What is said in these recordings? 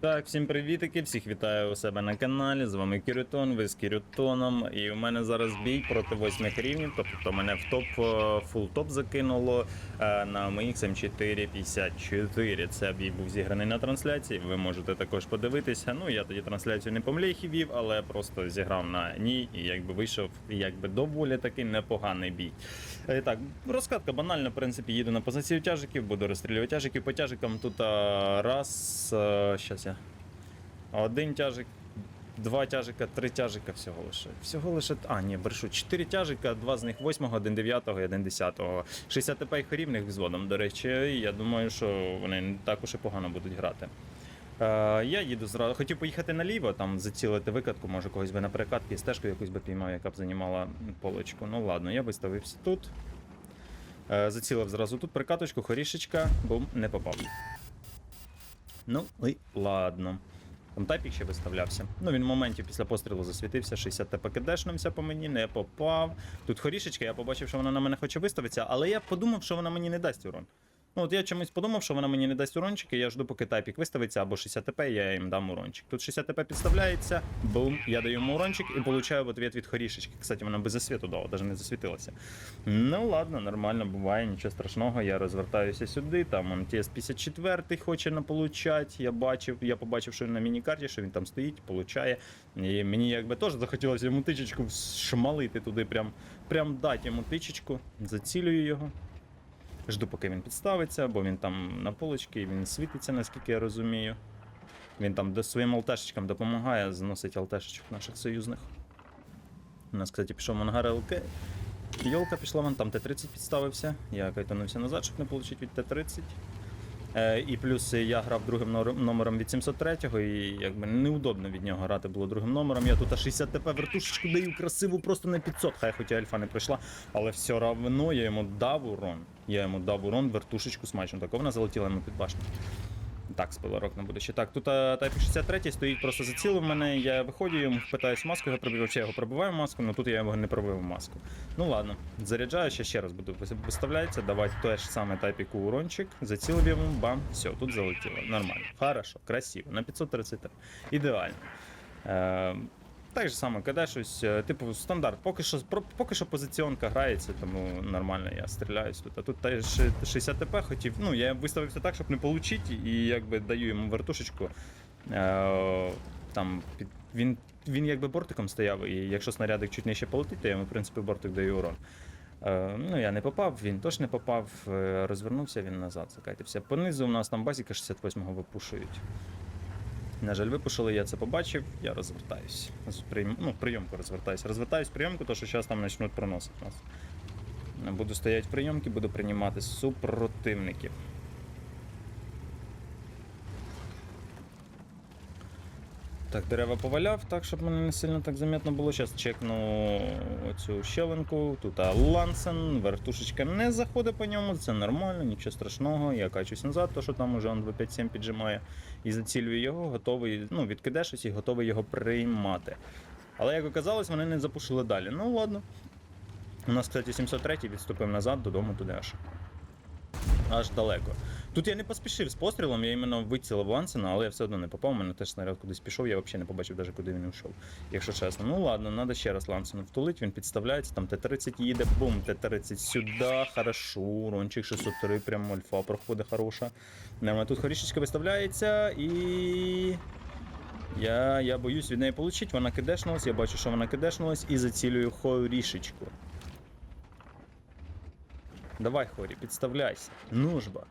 Так, всім привітики, всіх вітаю у себе на каналі. З вами Кірютон, ви з Кірютоном. І у мене зараз бій проти восьмих рівнів. Тобто мене в топ е, фул топ закинуло е, на моїх М454. Це бій був зіграний на трансляції. Ви можете також подивитися. Ну я тоді трансляцію не помлейхи вів, але просто зіграв на ній і якби вийшов якби доволі таки непоганий бій. Е, Так, розкатка банальна, в принципі, їду на позицію тяжиків, буду розстрілювати тяжиків. По тяжикам тут а, раз. А, щас я. Один тяжик, два тяжика, три тяжика всього лише. Всього лише. А, ні, брешу. Чотири тяжика, два з них восьмого, один дев'ятого і один десятого. 60 ТП рівних взводом, до речі. І я думаю, що вони не так уж і погано будуть грати. Е, я їду зразу. Хотів поїхати наліво, там зацілити викатку, може когось би на перекатки, стежку якусь би піймав, яка б займала полочку. Ну ладно, я виставився тут. Е, зацілив зразу тут прикаточку, хорішечка, бум, не попав. Ну, і ладно. Там тайпік ще виставлявся. Ну, він в моменті після пострілу засвітився, 60 ТП кидешнувся по мені, не попав. Тут хорішечка, я побачив, що вона на мене хоче виставитися, але я подумав, що вона мені не дасть урон. Ну, от я чомусь подумав, що вона мені не дасть урончик, і я жду, поки тайпік виставиться або 60 ТП, я їм дам урончик. Тут 60 ТП підставляється, бум, я даю йому урончик і получаю в ответ від хорішечки. Кстати, вона без засвіту дала, навіть не засвітилася. Ну ладно, нормально буває, нічого страшного. Я розвертаюся сюди. Там МТС 54 хоче наполучати. Я бачив, я побачив, що він на міні-карті, що він там стоїть, получає. І мені якби теж захотілося йому тичечку шмалити туди, прям, прям дати йому тичечку, зацілюю його. Жду, поки він підставиться, бо він там на полочці, він світиться, наскільки я розумію. Він там своїм алтешечкам допомагає, зносить алтешечок наших союзних. У нас, кстати, пішов мангар ЛК. Йолка пішла, вон там Т-30 підставився. Я кайтанувся назад, щоб не отримати від Т-30. Е, і плюс я грав другим номером від 703-го, і якби неудобно від нього грати було другим номером. Я тут а 60 ТП вертушечку даю красиву просто на 500. Хай хоч і альфа не прийшла, але все равно я йому дав урон. Я йому дав урон, вертушечку смачно. Так вона залетіла йому під башню. Так, спилорок не буде ще. Так, тут а, Type 63 стоїть просто зацілив мене. Я виходжу, йому питаюсь маску, його пробив. Я його пробиваю маску, але тут я його не пробив маску. Ну ладно, заряджаю, ще ще раз буду вис- виставляється. Давай те ж саме тайпіку урончик. Зацілив йому, бам, все, тут залетіло. Нормально. Хорошо, красиво. На 533. Ідеально. Так же саме, коли щось, е, типу, стандарт. Поки що, поки що позиціонка грається, тому нормально я стріляюсь тут. А тут та 60 ТП хотів. Ну, я виставився так, щоб не отримати, і якби даю йому вертушечку. Е, там під, він, він якби бортиком стояв, і якщо снарядик чуть нижче полетить, то я йому, в принципі, бортик даю урон. Е, ну, я не попав, він теж не попав, е, розвернувся він назад, закайтився. Понизу у нас там базіка 68-го випушують. На жаль, випушили, я це побачив, я розвертаюсь. З прийм... Ну, прийомку розвертаюсь. Розвертаюсь прийомку, тому що зараз там почнуть проносити нас. Буду стояти в прийомці, буду приймати супротивників. Так, дерева поваляв, так, щоб мене не сильно так замітно було. Зараз чекну оцю щелинку. Тут Лансен, вертушечка не заходить по ньому, це нормально, нічого страшного. Я качусь назад, то що там уже он 257 піджимає. І зацілюю його, готовий, ну, відкиде і готовий його приймати. Але як оказалось, вони не запушили далі. Ну ладно. У нас, кстати, 703 відступив назад додому туди аж. Аж далеко. Тут я не поспішив з пострілом, я іменно вицілив Лансена, але я все одно не попав. У мене теж снаряд кудись пішов, я взагалі не побачив, навіть куди він йшов. Якщо чесно. Ну ладно, треба ще раз Лансену втулить, він підставляється, там Т-30 їде, бум, Т-30 сюди, хорошо, урончик 603, прям альфа проходить хороша. Нема тут хорішечка виставляється і. Я, я боюсь від неї отримати, вона кидешнулась, я бачу, що вона кидешнулась і зацілюю хорішечку. Давай, Хорі, підставляйся. Ну ж ба.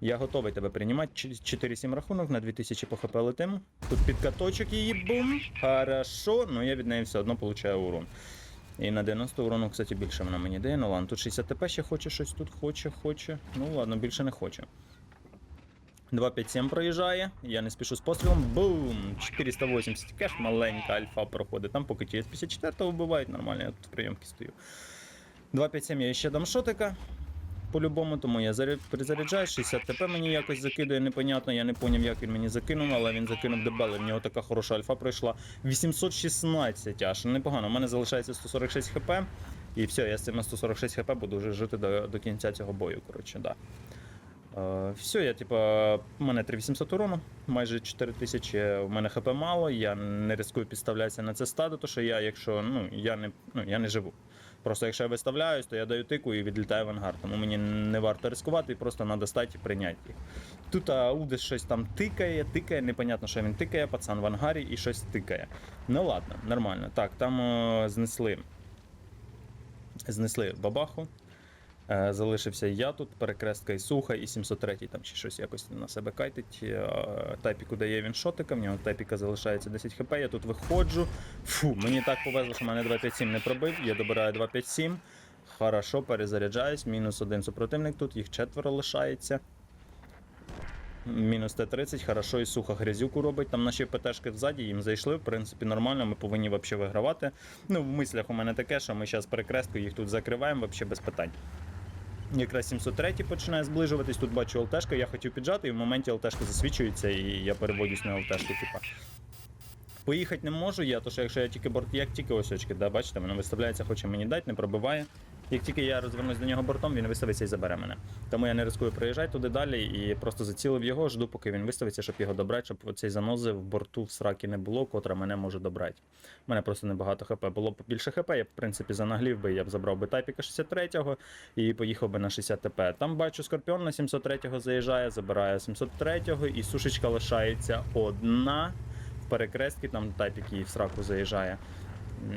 Я готовий тебе приймати. 4-7 рахунок на 2000 по хп летим. Тут підкаточок її бум. Хорошо, ну я від неї все одно получаю урон. І на 90 урону, кстати, більше вона мені дає. Ну ладно, тут 60 ТП ще хоче щось тут, хоче, хоче. Ну ладно, більше не хоче. 257 проїжджає, я не спішу з пострілом. Бум! 480. Яка ж маленька альфа проходить. Там поки ts 54 вбивають, нормально, я тут в прийомки стою. 257 я ще дам шотика. По-любому, тому я заря- перезаряджаю, 60 ТП мені якось закидує, непонятно, я не поняв, як він мені закинув, але він закинув дебели, в нього така хороша альфа пройшла. 816 аж, непогано, у мене залишається 146 хп, і все, я з цим на 146 хп буду вже жити до, до кінця цього бою, коротше, да. Е, все, я типа, у мене 3800 урону, майже 4000, у мене хп мало, я не ризикую підставлятися на це стадо, тому що я, якщо ну, я не, ну, я не живу. Просто якщо я виставляюсь, то я даю тику і відлітаю в ангар. Тому мені не варто ризикувати, просто треба стати і прийняти їх. Тут Аудис щось там тикає, тикає, непонятно, що він тикає, пацан в ангарі і щось тикає. Ну ладно, нормально. Так, там о, знесли. Знесли бабаху. Е, Залишився я тут, перекрестка і суха, і 703 там чи щось якось на себе кайтить. Е, Тайпіку дає він шотика, в нього тайпіка залишається 10 хп. Я тут виходжу. Фу, мені так повезло, що мене 257 не пробив. Я добираю 257. Хорошо, перезаряджаюсь. Мінус один супротивник тут, їх четверо лишається. Мінус Т-30, хорошо і сухо грязюку робить. Там наші ПТшки ззаді їм зайшли. В принципі, нормально, ми повинні взагалі вигравати. Ну, в мислях у мене таке, що ми зараз перекрестку їх тут закриваємо, взагалі без питань. Якраз 703 починає зближуватись. Тут бачу ЛТшка, я хотів піджати, і в моменті ЛТшка засвічується, і я переводюсь на ЛТшку, типа. Поїхати не можу я, тому що якщо я тільки борт, як тільки ось очки, да, бачите, воно виставляється, хоче мені дати, не пробиває. Як тільки я розвернусь до нього бортом, він виставиться і забере мене. Тому я не ризикую проїжджати туди далі і просто зацілив його, жду, поки він виставиться, щоб його добрати, щоб оцей занози в борту в сракі не було, котра мене може добрати. У мене просто небагато хп. Було б більше хп, я в принципі, занаглів би, я б забрав би тайпіка 63-го і поїхав би на 60 ТП. Там бачу, Скорпіон на 703-го заїжджає, забирає 703-го, і сушечка лишається одна перекрестки, там тайпік її в сраку заїжджає.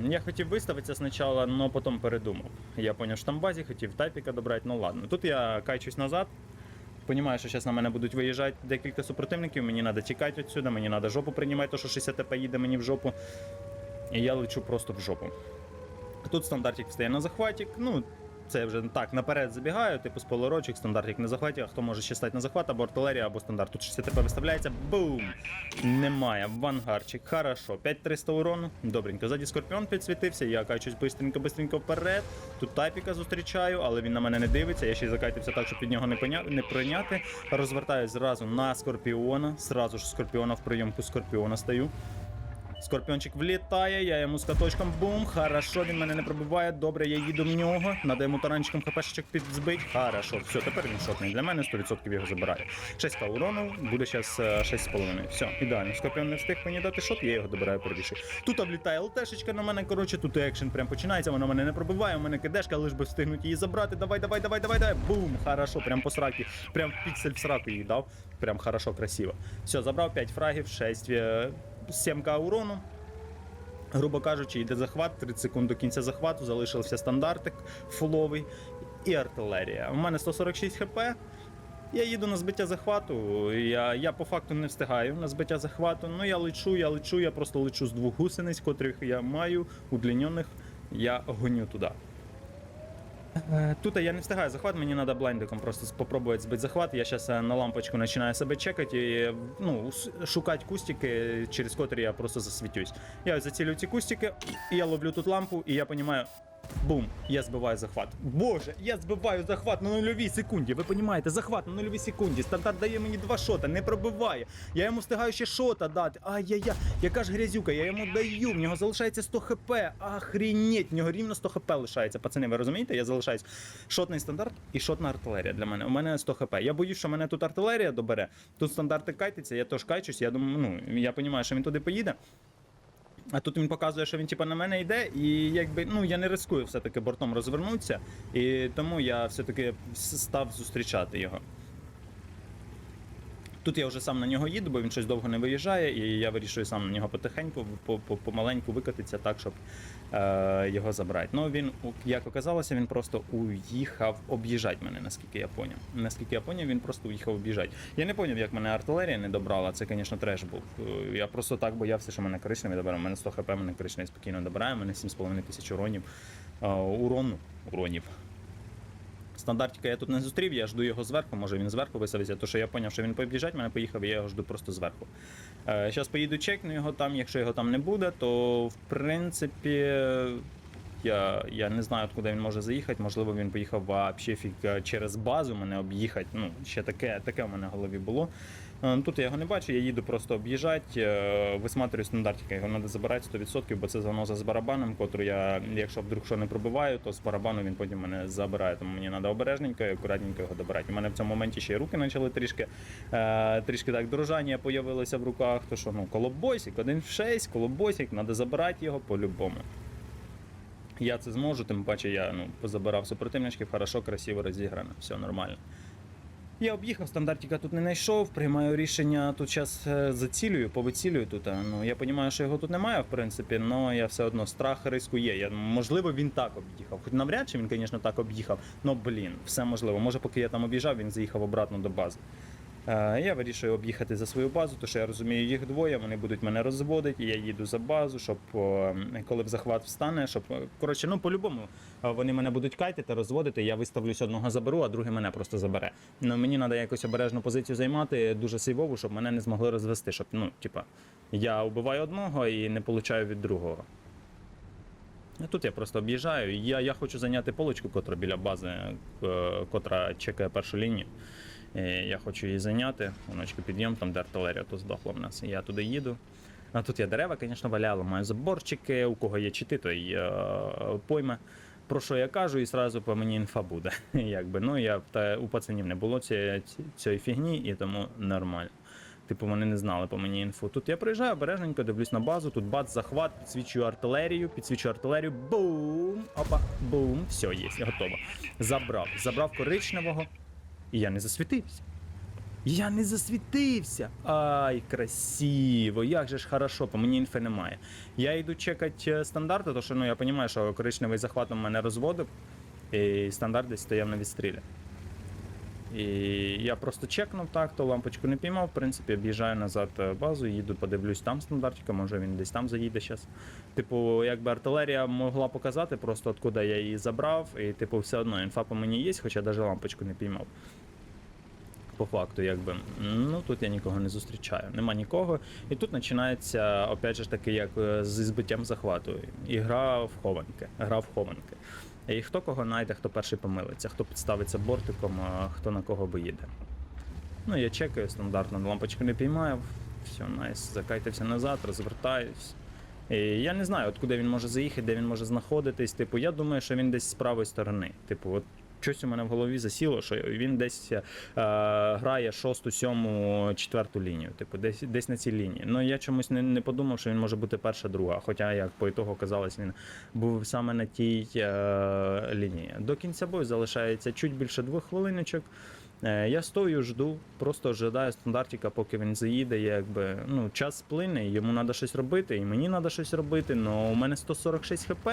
Я хотів виставитися спочатку, але потім передумав. Я зрозумів, що там базі хотів тайпіка добрати, ну ладно. Тут я кайчусь назад. Понімаю, що зараз на мене будуть виїжджати декілька супротивників, мені треба тікати відсюди, мені треба жопу приймати, то що 60 ТП їде мені в жопу. І я лечу просто в жопу. Тут стандартик встає на захватик. Ну, це вже так, наперед забігаю, типу сполорочок, стандартик на захваті, а хто може ще стати на захват, або артилерія, або стандарт. Тут 60 ТП виставляється. Бум! Немає. Вангарчик. Хорошо. 5300 урону. Добренько. Ззаді скорпіон підсвітився. Я качусь бистренько, бистренько вперед. Тут тайпіка зустрічаю, але він на мене не дивиться. Я ще й закайтився так, щоб від нього не, поня... не прийняти. Розвертаюсь зразу на скорпіона. Зразу ж скорпіона в прийомку скорпіона стаю. Скорпіончик влітає, я йому з каточком бум. Хорошо, він мене не пробиває. Добре, я їду в нього. Надо йому таранчиком хпшечок підзбить. Хорошо, все, тепер він шотний. Для мене 100% його забирає. 6к урону, буде зараз 6,5. Все, ідеально. Скорпіон не встиг мені дати шот, я його добираю перші. Тут влітає ЛТшечка на мене. Коротше, тут екшен прям починається. Вона мене не пробиває. У мене кидешка, лиш би встигнуть її забрати. Давай, давай, давай, давай, давай. Бум! Хорошо, прям по сракі. Прям піксель в сраку їй дав. Прям хорошо, красиво. Все, забрав 5 фрагів, 6 е, 7к урону. Грубо кажучи, йде захват, 30 секунд до кінця захвату, залишився стандартик фуловий і артилерія. У мене 146 хп. Я їду на збиття захвату. Я, я по факту не встигаю на збиття захвату. Ну я лечу, я лечу, я просто лечу з двох гусениць, котрих я маю, удлінених, я гоню туди. Е, Тут я не встигаю захват, мені треба блайндиком просто спробувати збити захват. Я зараз на лампочку починаю себе чекати і ну, шукати кустики, через котрі я просто засвітюсь. Я зацілю ці кустики, і я ловлю тут лампу, і я розумію. Бум, я збиваю захват. Боже, я збиваю захват на нульовій секунді. Ви розумієте, захват на нульовій секунді. Стандарт дає мені два шота, не пробиває. Я йому встигаю ще шота дати. Ай-яй-яй, яка ж грязюка, я йому даю. В нього залишається 100 хп. Охренеть, в нього рівно 100 хп лишається. Пацани, ви розумієте? Я залишаюсь шотний стандарт і шотна артилерія для мене. У мене 100 хп. Я боюсь, що мене тут артилерія добере. Тут стандарти кайтиться, я теж кайчусь. Я думаю, ну я розумію, що він туди поїде. А тут він показує, що він типа на мене йде, і якби ну я не рискую все-таки бортом розвернутися, і тому я все-таки став зустрічати його. Тут я вже сам на нього їду, бо він щось довго не виїжджає, і я вирішую сам на нього потихеньку, по- по- помаленьку викотитися так, щоб е, його забрати. Ну він, як оказалося, він просто уїхав об'їжджати мене, наскільки я поняв. Наскільки я поняв, він просто уїхав об'їжджати. Я не поняв, як мене артилерія не добрала. Це, звісно, треш був. Е, Я просто так боявся, що мене коричневий добере. Мене 100 хп, мене коричневий спокійно добирає, мене 7,5 тисяч уронів. Е, урону, уронів. Стандартика я тут не зустрів, я жду його зверху, може він зверху висавиться, тому що я зрозумів, що він побіжать, мене поїхав, я його жду просто зверху. Зараз поїду чекну його там, якщо його там не буде, то в принципі Я, я не знаю, куди він може заїхати. Можливо, він поїхав вообще фіг е, через базу мене об'їхати. Ну, ще таке, таке в мене в голові було. Е, ну, Тут я його не бачу, я їду просто об'їжджати, е, висматрюю стандартика, його треба забирати 100%, бо це заноза з барабаном, котру я, якщо вдруг що не пробиваю, то з барабану він потім мене забирає. Тому мені треба обережненько і акуратненько його добирати. У мене в цьому моменті ще й руки почали трішки, трішки так дрожання появилося в руках. То що ну, колобойсик, один в 6, колобойсик, треба забирати його по-любому. Я це зможу, тим паче я ну, позабирав супротивничків, хорошо, красиво розіграно, все нормально. Я об'їхав, стандартика тут не знайшов, приймаю рішення тут зараз зацілюю, повицілюю тут. Ну, я розумію, що його тут немає, в принципі, але я все одно страх риску є. Я, можливо, він так об'їхав. Хоч навряд чи він, звісно, так об'їхав, але блін, все можливо. Може, поки я там об'їжджав, він заїхав обратно до бази. Е, Я вирішую об'їхати за свою базу, тому що я розумію, їх двоє, вони будуть мене розводити, і я їду за базу, щоб коли в захват встане, щоб е, коротше, ну по-любому е, вони мене будуть кайтити, розводити. Я виставлюсь одного заберу, а другий мене просто забере. Ну мені треба якось обережну позицію займати, дуже сейвову, щоб мене не змогли розвести. Щоб ну, типа, я вбиваю одного і не получаю від другого. Тут я просто об'їжджаю. Я, я хочу зайняти полочку, котра біля бази, котра чекає першу лінію. Е, Я хочу її зайняти. Воночки підйом, там де артилерія, то здохла в нас. І Я туди їду. А тут я дерева, звісно, валяло, маю заборчики, у кого є чити, той е, пойме. Про що я кажу, і зразу по мені інфа буде. Якби. Ну, я, та, у пацанів не було цієї, цієї фігні, і тому нормально. Типу, вони не знали по мені інфу. Тут я приїжджаю обережненько, дивлюсь на базу, тут бац, захват, підсвічую артилерію, підсвічую артилерію, бум! Опа, бум, все, є, готово. Забрав. Забрав коричневого, і я не засвітився. Я не засвітився. Ай, красиво, як же ж хорошо, по мені інфи немає. Я йду чекати е, стандарти, тому що ну, я розумію, що коричневий захват у мене розводив, і стандарт десь стояв на відстрілі. І я просто чекнув так, то лампочку не піймав. В принципі, об'їжджаю назад е, базу, їду, подивлюсь там стандартика, може він десь там заїде зараз. Типу, якби артилерія могла показати просто откуда я її забрав, і типу, все одно інфа по мені є, хоча навіть лампочку не піймав. По факту, якби ну тут я нікого не зустрічаю, нема нікого. І тут починається, опять же таки, як е, зі збиттям захвату. Ігра в хованки. Гра в хованки. І хто кого знайде, хто перший помилиться, хто підставиться бортиком, а хто на кого виїде. Ну, я чекаю стандартно, лампочку не піймаю. Все, найс, закайтався назад, розвертаюсь. І я не знаю, от куди він може заїхати, де він може знаходитись. Типу, я думаю, що він десь з правої сторони. Типу, от щось у мене в голові засіло, що він десь е, грає шосту, сьому, четверту лінію. Типу, десь, десь на цій лінії. Ну я чомусь не, не подумав, що він може бути перша, друга. Хоча, як по ітогу казалось, він був саме на тій е, лінії. До кінця бою залишається чуть більше двох хвилиночок. Е, Я стою, жду, просто ожидаю стандартика, поки він заїде. Якби ну час сплине, йому треба щось робити, і мені треба щось робити. але у мене 146 хп,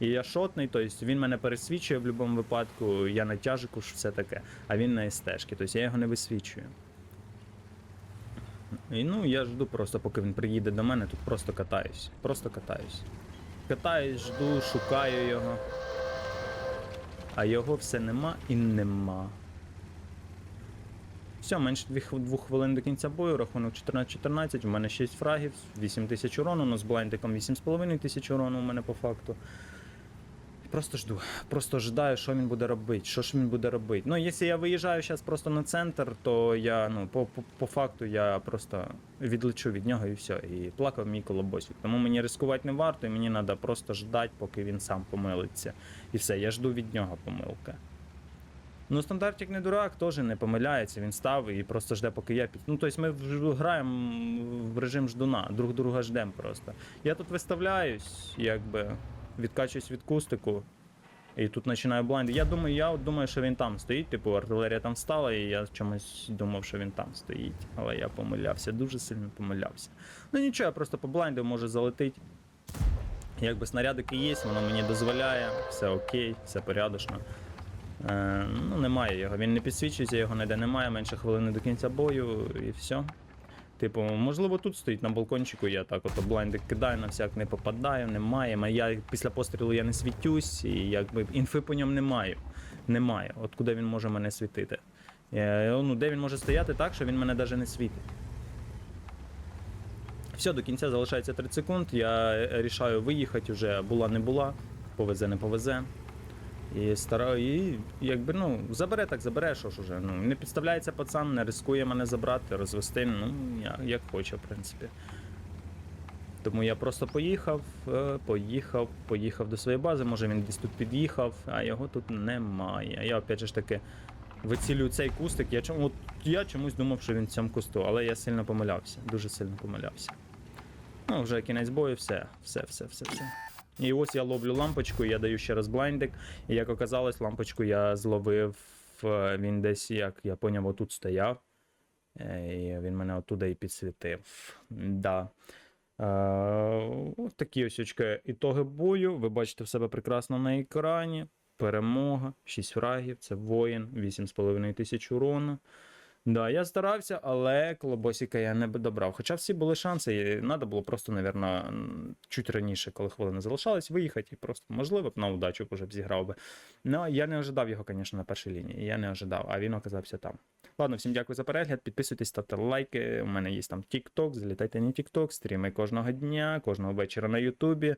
і я шотний, тобто він мене пересвічує в будь-якому випадку. Я на тяжику все таке, а він на СТшки, тобто я його не висвічую. І ну я жду просто, поки він приїде до мене, тут просто катаюсь. Просто катаюсь. Катаюсь, жду, шукаю його. А його все нема і нема. Все, менше двох, хвилин до кінця бою, рахунок 14-14, у мене 6 фрагів, 8 тисяч урону, ну з блайндиком 8,5 тисяч урону у мене по факту. Просто жду, просто ждаю, що він буде робити, що ж він буде робити. Ну, якщо я виїжджаю зараз просто на центр, то я, ну, по, по, по факту я просто відлечу від нього і все. І плакав мій колобосик. Тому мені ризикувати не варто, і мені треба просто ждати, поки він сам помилиться. І все, я жду від нього помилки. Ну, стандартик не дурак, теж не помиляється, він став і просто жде, поки я під. Ну, тобто ми граємо в режим ждуна, друг друга ждемо просто. Я тут виставляюсь, якби відкачуюсь від кустику, і тут починаю блайнд. Я думаю, я от думаю, що він там стоїть, типу артилерія там стала, і я чомусь думав, що він там стоїть. Але я помилявся, дуже сильно помилявся. Ну нічого, я просто по блайнду може залетить. Якби снарядики є, воно мені дозволяє, все окей, все порядочно. Е, ну, немає його. Він не підсвічується, його ніде немає, менше хвилини до кінця бою і все. Типу, можливо, тут стоїть на балкончику, я так от блайндик кидаю, на всяк не попадаю, немає. Я після пострілу я не світюсь, і якби інфи по ньому не. Немає. От куди він може мене світити. Е, ну, де він може стояти так, що він мене навіть не світить. Все, до кінця залишається 30 секунд. Я рішаю виїхати вже, була не була. повезе, не повезе. І стара, і якби ну, забере, так забере, що ж уже. Ну, не підставляється пацан, не рискує мене забрати, розвести, ну, я, як хоче, в принципі. Тому я просто поїхав, е, поїхав, поїхав до своєї бази, може він десь тут під'їхав, а його тут немає. Я опять же ж таки вицілюю цей кустик. Я, чому, от я чомусь думав, що він в цьому кусту, але я сильно помилявся, дуже сильно помилявся. Ну, вже кінець бою, все, все, все, все, все. І ось я ловлю лампочку, я даю ще раз блайндик. І як оказалось, лампочку я зловив. е, Він десь, як я поняв, отут стояв. Е, І він мене оттуда і підсвітив. Да. Е, Ось такі ось очки ітоги бою. Ви бачите в себе прекрасно на екрані. Перемога, 6 фрагів, це воїн, 8,5 тисяч урону. Да, я старався, але колобосіка я не добрав. Хоча всі були шанси, і треба було просто, напевно, чуть раніше, коли хвилини залишались, виїхати і просто, можливо, б на удачу б уже б зіграв би. Ну, я не ожидав його, звісно, на першій лінії. Я не ожидав, а він оказався там. Ладно, всім дякую за перегляд. Підписуйтесь, ставте лайки. У мене є там TikTok, залітайте на TikTok, стріми кожного дня, кожного вечора на Ютубі.